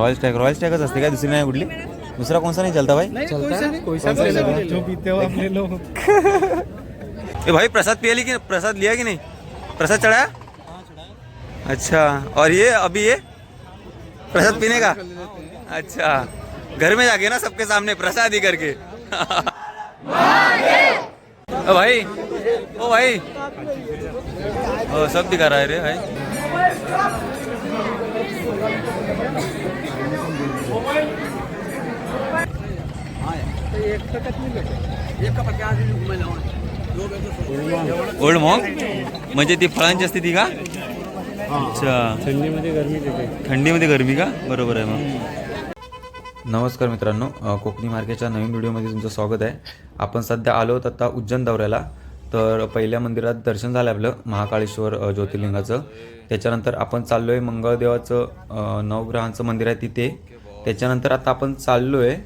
Royal Stag royal स्टॅगच असते काय दुसरी नाही कुठली दुसरा कोणसा नहीं चलता भाई? हो ए भाई प्रसाद पिया ली कि प्रसाद लिया कि नहीं? प्रसाद चढ़ाया? अच्छा और ये अभी ये? प्रसाद पीने का? अच्छा घर में जाके ना सबके सामने प्रसाद ही करके। ओ भाई ओ भाई। ओ सब दिखा रहा है रे भाई। ओल्ड मॉंग म्हणजे ती फळांची असते ती का? अच्छा. थंडीमध्ये गरमी देते. थंडीमध्ये गरमी का? बरोबर आहे मग. नमस्कार मित्रांनो कोकणी मार्केटच्या नवीन व्हिडिओमध्ये तुमचं स्वागत आहे. आपण सध्या आलो आहोत आता उज्जैन दौऱ्याला. तर पहिल्या मंदिरात दर्शन झालं आपलं महाकाळेश्वर ज्योतिर्लिंगाचं. त्याच्यानंतर आपण चाललो आहे मंगळदेवाचं नवग्रहांचं मंदिर आहे तिथे. त्याच्यानंतर आता आपण चाललो आहे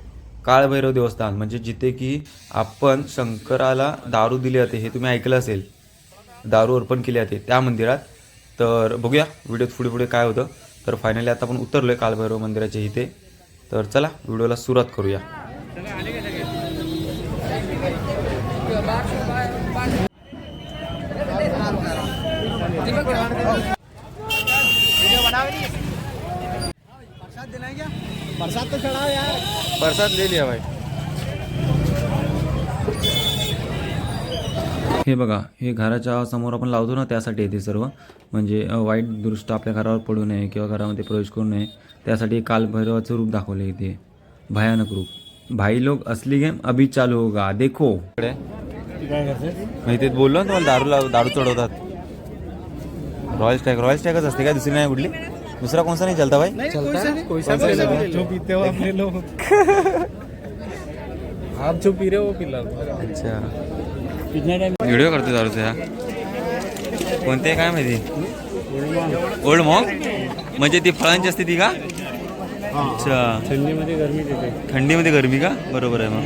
काळभैरव देवस्थान म्हणजे जिथे की आपण शंकराला दारू दिली जाते हे तुम्ही ऐकलं असेल. दारू अर्पण केली जाते त्या मंदिरात. तर बघूया व्हिडिओत पुढे पुढे काय होतं. तर फायनली आता आपण उतरलो आहे काळभैरव मंदिराच्या इथे. तर चला व्हिडिओला सुरुवात करूया. बरसात तो चढ़ाओ यार। प्रसाद ले लिया भाई। हे बघा हे घराच्या समोर आपण लावतो ना त्यासाठी येते सर्व. म्हणजे वाईट दृष्ट आपल्या घरावर पडू नये किंवा घरामध्ये प्रवेश करू नये. त्यासाठी कालभैरवाचं रूप दाखवलं इथे. भयानक रूप. भाई लोग असली गेम अभी चालू होगा. देखो. काय करते मी तेच बोललो ना तुम्हाला दारू लाव दारू चढवतात. रॉयल स्टॅग रॉयल स्टॅगच असते काय दुसरी नाही कुठली? दुसरा कोणसा नाही? चलता भाई चलता जो पीते हो आप ले लो आप जो पी रहे हो वो पिला. अच्छा. कितना टाइम व्हिडिओ करतो दारूचा ह्या कोणते काय माहिती? ओल्ड मॉंग म्हणजे ती फळांची असते ती का? अच्छा. थंडीमध्ये गरमी देते. थंडीमध्ये गरमी का? बरोबर आहे मग.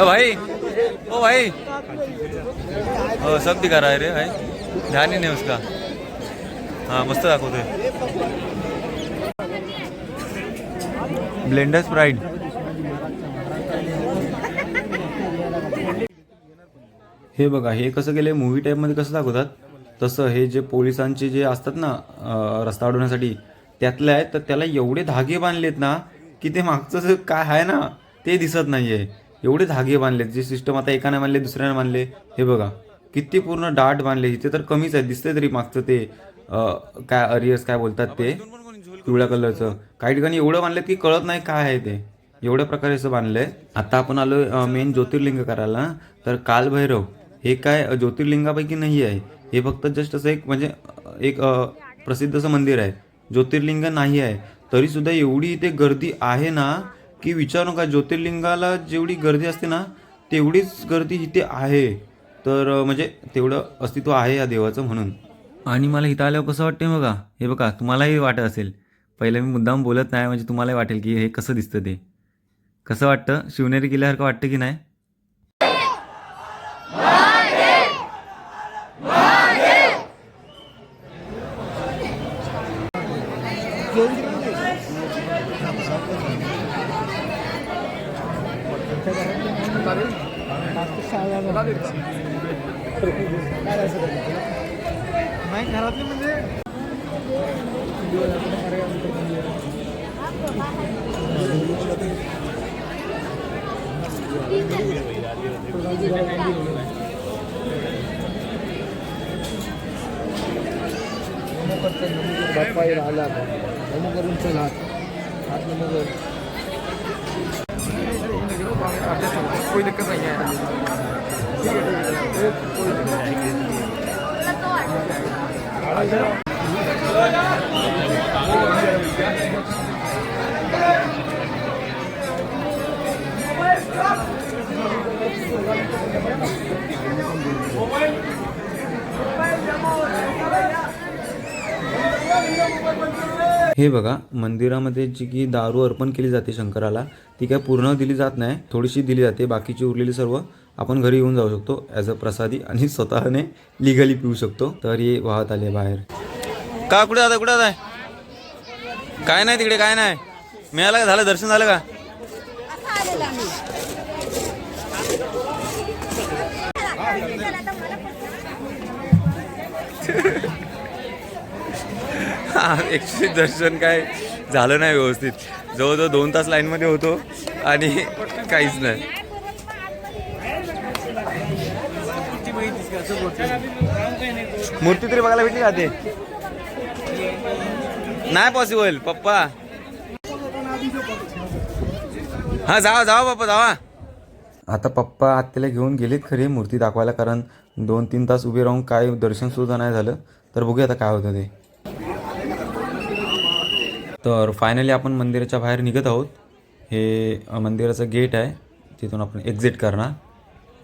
ओ भाई. ओ भाई. हो सब दिखा रहा है रे भाई ध्यान ही नहीं उसका. हाँ मस्त दाखवतोय. ब्लेंडर स्प्राईट हे बघा हे कसं केलंय मूवी टाईपमध्ये कसं दाखवतात? तसं हे जे पोलिसांचे जे असतात ना रस्ता अडवण्यासाठी त्यातले आहेत तर त्याला एवढे धागे बांधलेत ना की ते मागचं काय आहे ना ते दिसत नाही आहे एवढे धागे बांधले जे सिस्टम आता एकाने बांधले दुसऱ्याने बांधले हे बघा. किती पूर्ण डाट बांधले इथे तर कमीच आहे दिसतंय तरी मागचं ते काय अरियस काय बोलतात ते पिवळ्या कलरचं काही ठिकाणी एवढं बांधलं की कळत नाही काय आहे ते. एवढ्या प्रकारे असं बांधलंय. आता आपण आलो मेन ज्योतिर्लिंग करायला. तर कालभैरव हे काय ज्योतिर्लिंगापैकी नाही आहे. हे फक्त जस्ट असं एक म्हणजे एक प्रसिद्ध असं मंदिर आहे. ज्योतिर्लिंग नाही आहे. तरी सुद्धा एवढी इथे गर्दी आहे ना की विचारू नका ज्योतिर्लिंगाला जेवढी गर्दी असते ना तेवढीच गर्दी इथे आहे. तर म्हणजे तेवढं अस्तित्व आहे या देवाचं म्हणून. आणि मला इथं आल्यावर कसं वाटतंय बघा हे बघा तुम्हालाही वाटत असेल. पहिलं मी मुद्दाम बोलत नाही म्हणजे तुम्हालाही वाटेल की हे कसं दिसतं ते. कसं वाटतं? शिवनेरी किल्ल्यासारखं वाटतं की नाही? नाही घरातले म्हणजे कोई दिक्कत नहीं है हे बघा मंदिरामध्ये जी की दारू अर्पण केली जाते शंकराला ती काय पूर्ण दिली जात नाही थोडीशी दिली जाते बाकीची उरलेली सर्व आपण घरी येऊन जाऊ शकतो ॲज अ प्रसादी आणि स्वतःने लिगली पिऊ शकतो. तर हे वाहत आले बाहेर. का कुठे आता कुठे आहे काय नाही तिकडे काय नाही. मिळालं का? झालं दर्शन झालं का? ॲक्च्युली दर्शन काय झालं नाही व्यवस्थित. जवळजवळ दोन तास लाईनमध्ये होतो आणि काहीच नाही. मूर्ती तरी बघायला भेटली जाते नाही पॉसिबल पप्पा. हा जावा जावा पप्पा जावा. आता पप्पा आत्याला घेऊन गेलेत खरी मूर्ती दाखवायला कारण दोन तीन तास उभे राहून काय दर्शन सुद्धा नाही झालं. तर बघूया आता काय होतं ते. तर फायनली आपण मंदिराच्या बाहेर निघत आहोत. हे मंदिराचं गेट आहे. तिथून आपण एक्झिट करणार.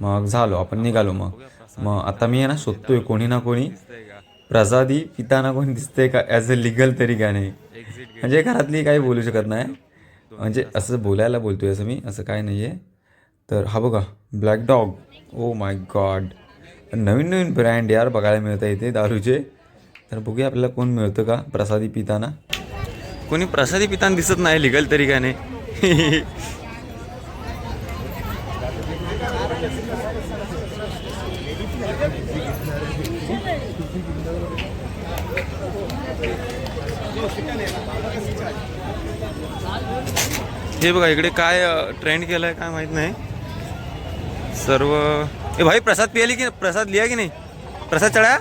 मग झालो आपण निघालो मग. मग आता मी आहे ना शोधतोय कोणी ना कोणी. प्रसादी पिताना कोणी दिसतंय का? ॲज अ लिगल तरी का नाही? म्हणजे घरातली काही बोलू शकत नाही. म्हणजे असं बोलायला बोलतोय असं मी असं काय नाही आहे तर हा बघा black dog oh my god नवीन नवीन ब्रँड यार बघायला मिळतं इथे दारूचे. तर बघूया आपल्याला कोण मिळतं का? प्रसादी पिताना कोणी प्रसादी पिताना दिसत नाही लिगल तरी काय नाही? हे बघा इकडे काय ट्रेंड केलाय काय माहीत नाही. सर्व ए भाई प्रसाद पियाली की प्रसाद लिया कि नहीं? प्रसाद चढ़ाया.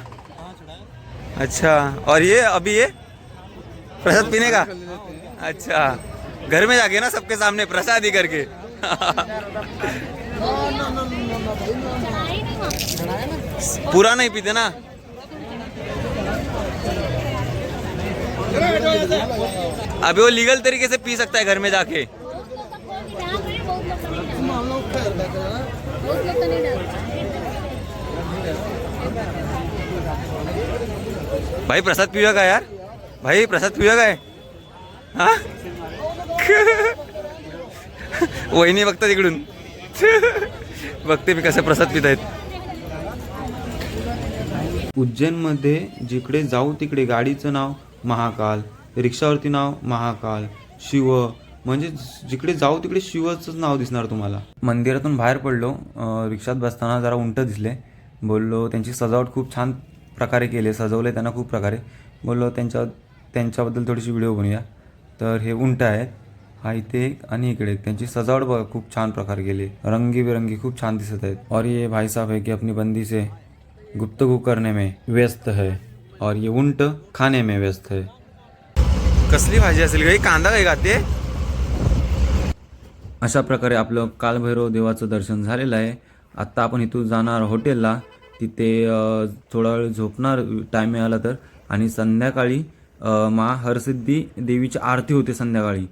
अच्छा और ये अभी ये? प्रसाद पीने का? अच्छा। घर में जाके ना सबके सामने प्रसाद ही करके। पूरा नहीं पीते ना? अभी वो लीगल तरीके से पी सकता है घर में जाके। भाई, प्रसाद पिऊया का यार? भाई प्रसाद पिऊया काय? हा? वहिनी बघता इकडून. बघते मी कसं प्रसाद पित आहेत उज्जैनमध्ये जिकडे जाऊ तिकडे गाडीचं नाव महाकाल रिक्षावरती नाव महाकाल शिव म्हणजे जिकडे जाऊ तिकडे शिवचंच नाव दिसणार तुम्हाला. मंदिरातून बाहेर पडलो रिक्षात बसताना जरा उंट दिसले. बोललो त्यांची सजावट खूप छान प्रकारे केली सजवले त्यांना खूप प्रकारे. बोललो त्यांच्या त्यांच्याबद्दल थोडीशी व्हिडिओ बनूया तर हे उंट आहेत. हा इथे एक आणि इकडे त्यांची सजावट बघा खूप छान प्रकारे केली. रंगीबेरंगी खूप छान दिसत आहेत. और ये भाई साहब है की अपनी बंदी से गुप्तगु करने में व्यस्त है. और ये उंट खाने में व्यस्त है. कसली भाजी असेल काही कांदा काय गाते अशा प्रकारे आपलं कालभैरव देवाचं दर्शन झालेलं आहे. आत्ता आपण इथून जाणार हॉटेलला तिथे थोडा वेळ झोपणार टाईम मिळाला तर. आणि संध्याकाळी मा हरसिद्धी देवीची आरती होते संध्याकाळी.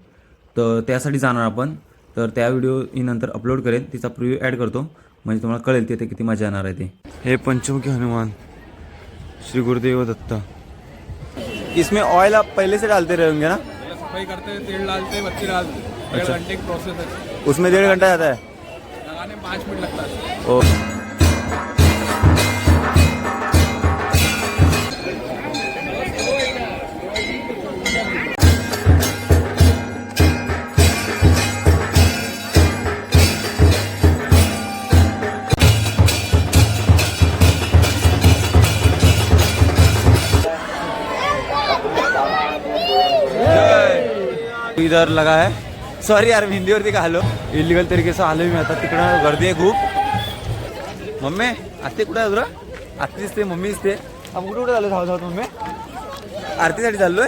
तर त्यासाठी जाणार आपण. तर त्या व्हिडिओ ही नंतर अपलोड करेल तिचा प्रिव्ह्यू ॲड करतो. म्हणजे तुम्हाला कळेल तिथे किती मजा येणार आहे ते. हे पंचमुखी हनुमान. श्री गुरुदेव दत्त. इसमें ऑयल आप पहले से डालते रहेंगे ना? सफाई करते हैं तेल डालते हैं बत्ती डालते हैं। डेढ़ अच्छा। घंटे की प्रोसेस है। उसमें डेढ़ घंटा जाता है? लगाने में पाँच मिनट लगता है। इधर लगा है। सॉरी यार मी हिंदीवरती का आलो इलिगल तरीके से आलो मी आता तिकडं गर्दी आहे खूप। मम्मी आत्ते कुठे आहे तुला? आत्ती दिसते मम्मी दिसते। आपण कुठे कुठे चाललो धाव धावत मम्मी. आरतीसाठी चाललोय?